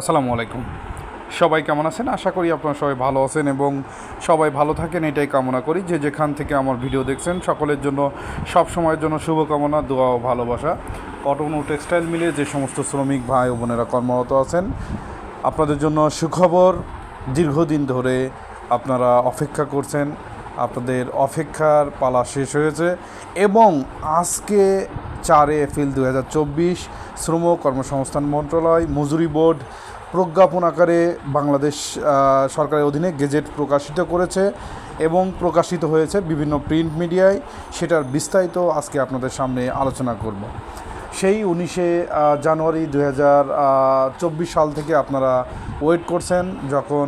আসসালামু আলাইকুম। সবাই কেমন আছেন? আশা করি আপনারা সবাই ভালো আছেন এবং সবাই ভালো থাকেন, এটাই কামনা করি যে যেখান থেকে আমার ভিডিও দেখছেন, সকলের জন্য, সব সময়ের জন্য শুভকামনা, দোয়া ও ভালোবাসা। কটন ও টেক্সটাইল মিলে যে সমস্ত শ্রমিক ভাই ও বোনেরা কর্মরত আছেন, আপনাদের জন্য সুখবর দীর্ঘদিন ধরে আপনারা অপেক্ষা করছেন। আপনাদের অপেক্ষার পালা শেষ হয়েছে এবং আজকে চার এপ্রিল দু হাজার চব্বিশ শ্রম কর্মসংস্থান মন্ত্রণালয়, মজুরি বোর্ড প্রজ্ঞাপন আকারে বাংলাদেশ সরকারের অধীনে গেজেট প্রকাশিত করেছে এবং প্রকাশিত হয়েছে বিভিন্ন প্রিন্ট মিডিয়ায়। সেটার বিস্তারিত আজকে আপনাদের সামনে আলোচনা করব। সেই উনিশে জানুয়ারি দু চব্বিশ সাল থেকে আপনারা ওয়েট করছেন যখন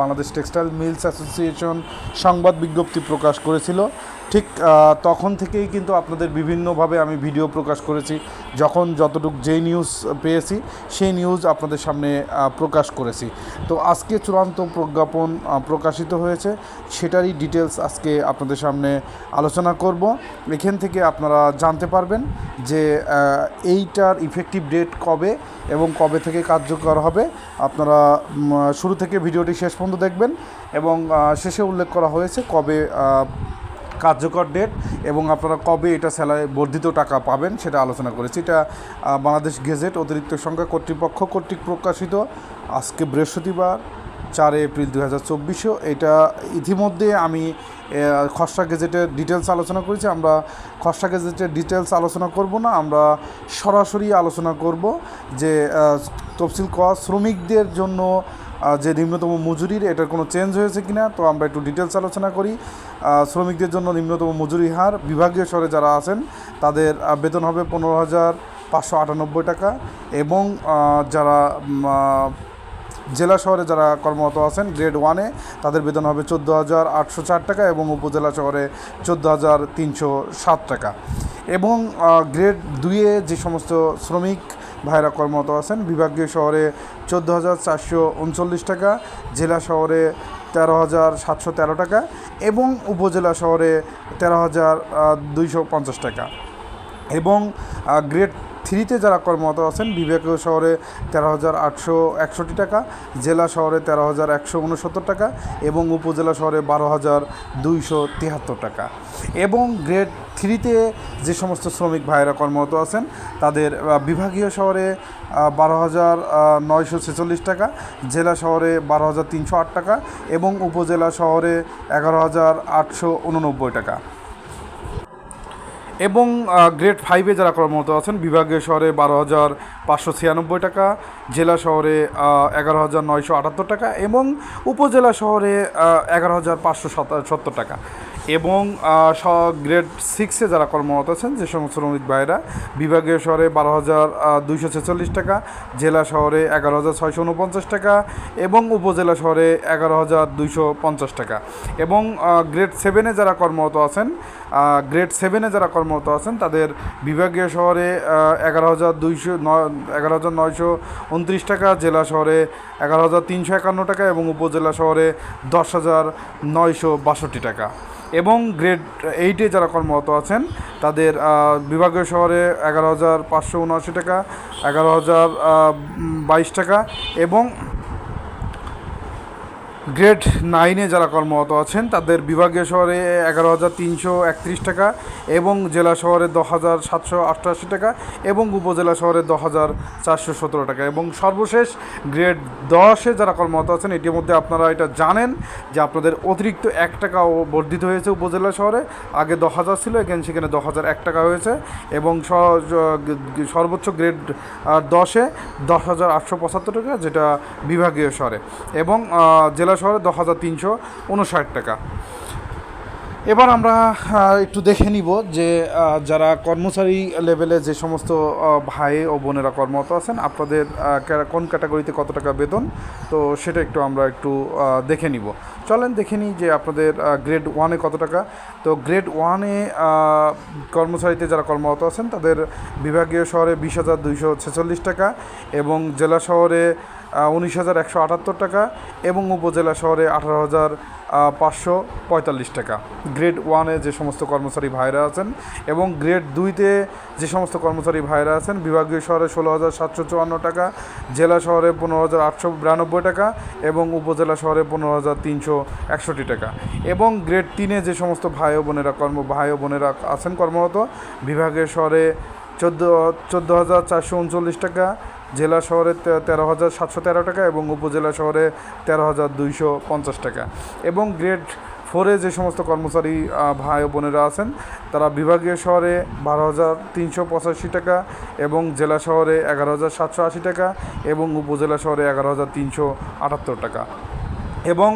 বাংলাদেশ টেক্সটাইল মিলস অ্যাসোসিয়েশন সংবাদ বিজ্ঞপ্তি প্রকাশ করেছিল। ঠিক তখন থেকেই কিন্তু আপনাদের বিভিন্নভাবে আমি ভিডিও প্রকাশ করেছি। যখন যতটুকু যেই নিউজ পেয়েছি, সেই নিউজ আপনাদের সামনে প্রকাশ করেছি। তো আজকে চূড়ান্ত প্রজ্ঞাপন প্রকাশিত হয়েছে। সেটারই ডিটেলস আজকে আপনাদের সামনে আলোচনা করব। এখান থেকে আপনারা জানতে পারবেন যে এইটার ইফেক্টিভ ডেট কবে এবং কবে থেকে কার্যকর হবে, আপনারা শুরু থেকে ভিডিওটি শেষ পর্যন্ত দেখবেন এবং শেষে উল্লেখ করা হয়েছে কবে কার্যকর ডেট এবং আপনারা কবে এটা স্যালারি বর্ধিত টাকা পাবেন সেটা আলোচনা করেছি। এটা বাংলাদেশ গেজেট অতিরিক্ত সংখ্যা কর্তৃপক্ষ কর্তৃক প্রকাশিত। আজকে বৃহস্পতিবার চার এপ্রিল দু হাজার চব্বিশও। এটা ইতিমধ্যে আমি খসড়া গেজেটের ডিটেলস আলোচনা করেছি। আমরা খসড়া গেজেটের ডিটেলস আলোচনা করব না, আমরা সরাসরি আলোচনা করব যে তফসিল ক শ্রমিকদের জন্য যে নিম্নতম মজুরির, এটার কোনো চেঞ্জ হয়েছে কি না তো আমরা একটু ডিটেলস আলোচনা করি। শ্রমিকদের জন্য নিম্নতম মজুরি হার, বিভাগীয় স্তরে যারা আছেন, তাদের বেতন হবে পনেরো হাজার পাঁচশো আটানব্বই টাকা এবং যারা জেলা শহরে যারা কর্মরত আছেন গ্রেড ওয়ানে তাদের বেতন হবে চোদ্দ হাজার আটশো চার টাকা এবং উপজেলা শহরে চোদ্দ হাজার তিনশো সাত টাকা। এবং গ্রেড দুইয়ে যে সমস্ত শ্রমিক ভাইরা কর্মরত আছেন, বিভাগীয় শহরে চোদ্দ হাজার চারশো উনচল্লিশ টাকা, জেলা শহরে তেরো হাজার সাতশো তেরো টাকা এবং উপজেলা শহরে তেরো হাজার দুইশো পঞ্চাশ টাকা। এবং গ্রেড থ্রিতে যারা কর্মরত আছেন বিভাগীয় শহরে তেরো হাজার আটশো একষট্টি টাকা, জেলা শহরে তেরো হাজার একশো উনসত্তর টাকা এবং উপজেলা শহরে বারো হাজার দুইশো তিয়াত্তর টাকা। এবং গ্রেড থ্রিতে যে সমস্ত শ্রমিক ভাইয়েরা কর্মরত আছেন, তাদের বিভাগীয় শহরে বারো হাজার নয়শো ছেচল্লিশ টাকা, জেলা শহরে বারো হাজার তিনশো আট টাকা এবং উপজেলা শহরে এগারো হাজার আটশো উননব্বই টাকা। এবং গ্রেড ফাইভে যারা কর্মরত আছেন, বিভাগীয় শহরে বারো হাজার পাঁচশো ছিয়ানব্বই টাকা, জেলা শহরে এগারো হাজার নয়শো আটাত্তর টাকা এবং উপজেলা শহরে এগারো হাজার পাঁচশো সত্তর টাকা। এবং গ্রেড সিক্সে যারা কর্মরত আছেন, যে সমস্ত শ্রমিক ভাইরা বিভাগীয় শহরে বারো হাজার দুইশো ছেচল্লিশ টাকা, জেলা শহরে এগারো হাজার ছয়শো উনপঞ্চাশ টাকা এবং উপজেলা শহরে এগারো হাজার দুইশো পঞ্চাশ টাকা। এবং গ্রেড সেভেনে যারা কর্মরত আছেন গ্রেড সেভেনে যারা কর্মরত আছেন, তাদের বিভাগীয় শহরে এগারো হাজার দুইশো এগারো হাজার নয়শো উনত্রিশ টাকা, জেলা শহরে এগারো হাজার তিনশো একান্ন টাকা এবং উপজেলা শহরে দশ হাজার নয়শো বাষট্টি টাকা। এবং গ্রেড এইটে যারা কর্মরত আছেন, তাদের বিভাগীয় শহরে এগারো হাজার পাঁচশো উনআশি টাকা, এগারো হাজার বাইশ টাকা এবং গ্রেড নাইনে যারা কর্মরত আছেন, তাদের বিভাগীয় শহরে এগারো হাজার তিনশো একত্রিশ টাকা এবং জেলা শহরে দশ হাজার সাতশো অষ্টআশি টাকা এবং উপজেলা শহরে দশ হাজার চারশো সতেরো টাকা। এবং সর্বশেষ গ্রেড দশে যারা কর্মরত আছেন এটির মধ্যে আপনারা এটা জানেন যে আপনাদের অতিরিক্ত এক টাকাও বর্ধিত হয়েছে উপজেলা শহরে। আগে দশ হাজার ছিল এখানে সেখানে দশ হাজার এক টাকা হয়েছে এবং সর্বোচ্চ গ্রেড দশে দশ হাজার আটশো পঁচাত্তর টাকা, যেটা বিভাগীয় শহরে। এবং জেলা শহরে দশ হাজার তিনশো উনষাট টাকা। এবার আমরা একটু দেখে নিব যে যারা কর্মচারী লেভেলে যে সমস্ত ভাই ও বোনেরা কর্মরত আছেন, আপনাদের কোন ক্যাটাগরিতে কত টাকা বেতন? তো সেটা একটু আমরা একটু দেখে নিব। চলেন দেখে নিই যে আপনাদের গ্রেড ওয়ানে কত টাকা। তো গ্রেড ওয়ানে কর্মচারীতে যারা কর্মরত আছেন, তাদের বিভাগীয় শহরে বিশ হাজার দুইশো ছেচল্লিশ টাকা এবং জেলা শহরে উনিশ হাজার একশো আটাত্তর টাকা এবং উপজেলা শহরে আঠারো হাজার পাঁচশো পঁয়তাল্লিশ টাকা। গ্রেড ওয়ানে যে সমস্ত কর্মচারী ভাইরা আছেন এবং গ্রেড দুইতে যে সমস্ত কর্মচারী ভাইরা আছেন, বিভাগীয় শহরে ষোলো হাজার সাতশো চুয়ান্ন টাকা, জেলা শহরে পনেরো হাজার আটশো বিরানব্বই টাকা এবং উপজেলা শহরে পনেরো হাজার তিনশো একষট্টি টাকা। এবং গ্রেড তিনে যে সমস্ত ভাই বোনেরা কর্ম, ভাই বোনেরা আছেন কর্মরত, বিভাগীয় শহরে চোদ্দ চোদ্দ হাজার চারশো উনচল্লিশ টাকা জেলা শহরে তেরো হাজার সাতশো তেরো টাকা এবং উপজেলা শহরে তেরো হাজার দুইশো পঞ্চাশ টাকা। এবং গ্রেড ফোরে যে সমস্ত কর্মচারী ভাই বোনেরা আছেন, তারা বিভাগীয় শহরে বারো হাজার তিনশো পঁচাশি টাকা এবং জেলা শহরে এগারো হাজার সাতশো আশি টাকা এবং উপজেলা শহরে এগারো হাজার তিনশো আটাত্তর টাকা। এবং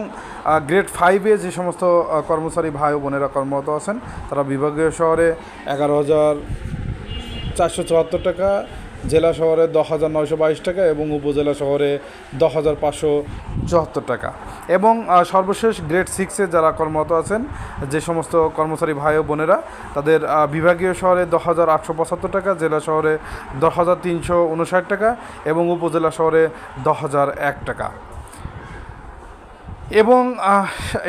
গ্রেড ফাইভে যে সমস্ত কর্মচারী ভাই বোনেরা কর্মরত আছেন, তারা বিভাগীয় শহরে এগারো হাজার চারশো চুয়াত্তর টাকা জেলা শহরে দশ হাজার নয়শো বাইশ টাকা এবং উপজেলা শহরে দশ হাজার পাঁচশো চুয়াত্তর টাকা। এবং সর্বশেষ গ্রেড সিক্সে যারা কর্মরত আছেন, যে সমস্ত কর্মচারী ভাই ও বোনেরা, তাদের বিভাগীয় শহরে দশ হাজার আটশো পঁচাত্তর টাকা, জেলা শহরে দশ হাজার তিনশো উনষাট টাকা এবং উপজেলা শহরে দশ হাজার এক টাকা। এবং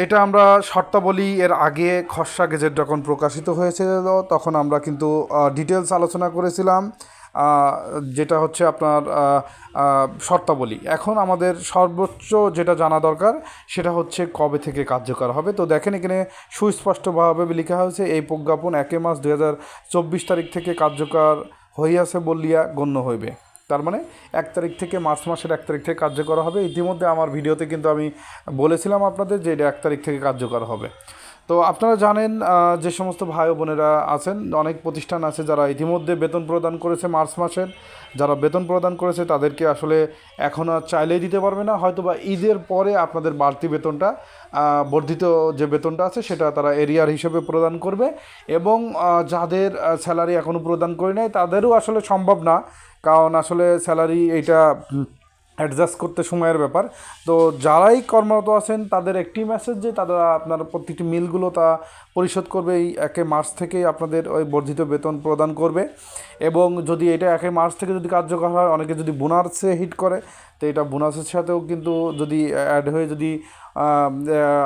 এটা আমরা শর্তাবলী এর আগে খসড়া গেজেট যখন প্রকাশিত হয়েছিল, তখন আমরা কিন্তু ডিটেলস আলোচনা করেছিলাম। যেটা হচ্ছে আপনার শর্তাবলী। এখন আমাদের সর্বোচ্চ যেটা জানা দরকার, সেটা হচ্ছে কবে থেকে কার্যকর হবে। তো দেখেন এখানে সুস্পষ্টভাবে লেখা হয়েছে, এই প্রজ্ঞাপন একে মাস দু চব্বিশ তারিখ থেকে কার্যকর হইয়াছে বলিয়া গণ্য হইবে। তার মানে এক তারিখ থেকে মার্চ মাসের এক তারিখ থেকে কার্যকর হবে। ইতিমধ্যে আমার ভিডিওতে কিন্তু আমি বলেছিলাম আপনাদের যে এটা এক তারিখ থেকে কার্যকর হবে। তো আপনারা জানেন যে সমস্ত ভাই বোনেরা আছেন, অনেক প্রতিষ্ঠান আছে যারা ইতিমধ্যে বেতন প্রদান করেছে মার্চ মাসের। যারা বেতন প্রদান করেছে তাদেরকে আসলে এখন আর চাইলেই দিতে পারবে না। হয়তো বা ঈদের পরে আপনাদের বাড়তি বেতনটা বর্ধিত যে বেতনটা আছে সেটা তারা এরিয়ার হিসেবে প্রদান করবে এবং যাদের স্যালারি এখনও প্রদান করে নেয় তাদেরও আসলে সম্ভব না। কারণ আসলে স্যালারি এইটা অ্যাডজাস্ট করতে সময়ের ব্যাপার। তো যারাই কর্মরত আছেন, তাদের একটি মেসেজ যে, তারা আপনার প্রতিটি মিলগুলো তা পরিশোধ করবে এই একে মার্চ থেকেই আপনাদের ওই বর্ধিত বেতন প্রদান করবে। এবং যদি এটা একে মার্চ থেকে যদি কার্যকর হয়, অনেকে যদি বোনাসে হিট করে, তো এটা বোনাসের সাথেও কিন্তু যদি অ্যাড হয়ে যদি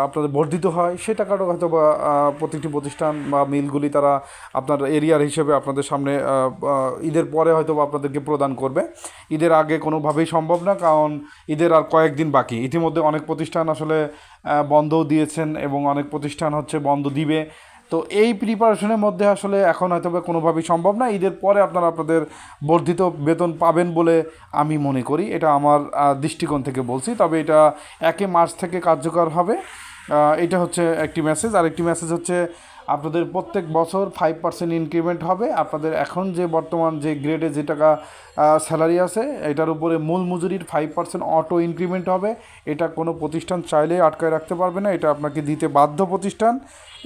আপনাদের বর্ধিত হয়, সে টাকাটা হয়তো বা প্রত্যেকটি প্রতিষ্ঠান বা মিলগুলি তারা আপনার এরিয়ার হিসেবে আপনাদের সামনে ঈদের পরে হয়তো বা আপনাদেরকে প্রদান করবে। ঈদের আগে কোনোভাবেই সম্ভব না, কারণ ঈদের আর কয়েকদিন বাকি। ইতিমধ্যে অনেক প্রতিষ্ঠান আসলে বন্ধও দিয়েছেন এবং অনেক প্রতিষ্ঠান হচ্ছে বন্ধ দিবে। তো এই প্রিপারেশনের মধ্যে আসলে এখন হয়তো কোনোভাবেই সম্ভব না। ঈদের পরে আপনারা আপনাদের বর্ধিত বেতন পাবেন বলে আমি মনে করি। এটা আমার দৃষ্টিকোণ থেকে বলছি। তবে এটা একে মার্চ থেকে কার্যকর হবে। এটা হচ্ছে একটি মেসেজ আর একটি মেসেজ হচ্ছে আপনাদের প্রত্যেক বছর ফাইভ পার্সেন্ট ইনক্রিমেন্ট হবে। আপনাদের এখন যে বর্তমান যে গ্রেডে যে টাকা স্যালারি আছে, এটার উপরে মূল মজুরির ফাইভ পার্সেন্ট অটো ইনক্রিমেন্ট হবে। এটা কোনো প্রতিষ্ঠান চাইলেই আটকায় রাখতে পারবে না, এটা আপনাকে দিতে বাধ্য প্রতিষ্ঠান।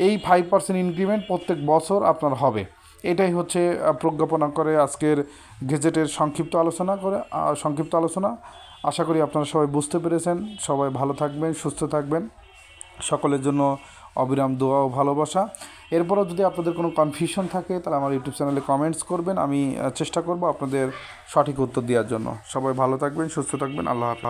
এই ফাইভ পার্সেন্ট ইনক্রিমেন্ট প্রত্যেক বছর আপনার হবে। এটাই হচ্ছে প্রজ্ঞাপনা করে আজকের গেজেটের সংক্ষিপ্ত আলোচনা করে সংক্ষিপ্ত আলোচনা। আশা করি আপনারা সবাই বুঝতে পেরেছেন। সবাই ভালো থাকবেন, সুস্থ থাকবেন। সকলের জন্য অবিরাম দোয়া ও ভালোবাসা। এরপরও যদি আপনাদের কোনো কনফিউশন থাকে, তাহলে আমার ইউটিউব চ্যানেলে কমেন্টস করবেন। আমি চেষ্টা করব আপনাদের সঠিক উত্তর দেওয়ার জন্য। সবাই ভালো থাকবেন, সুস্থ থাকবেন। আল্লাহ হাফেজ।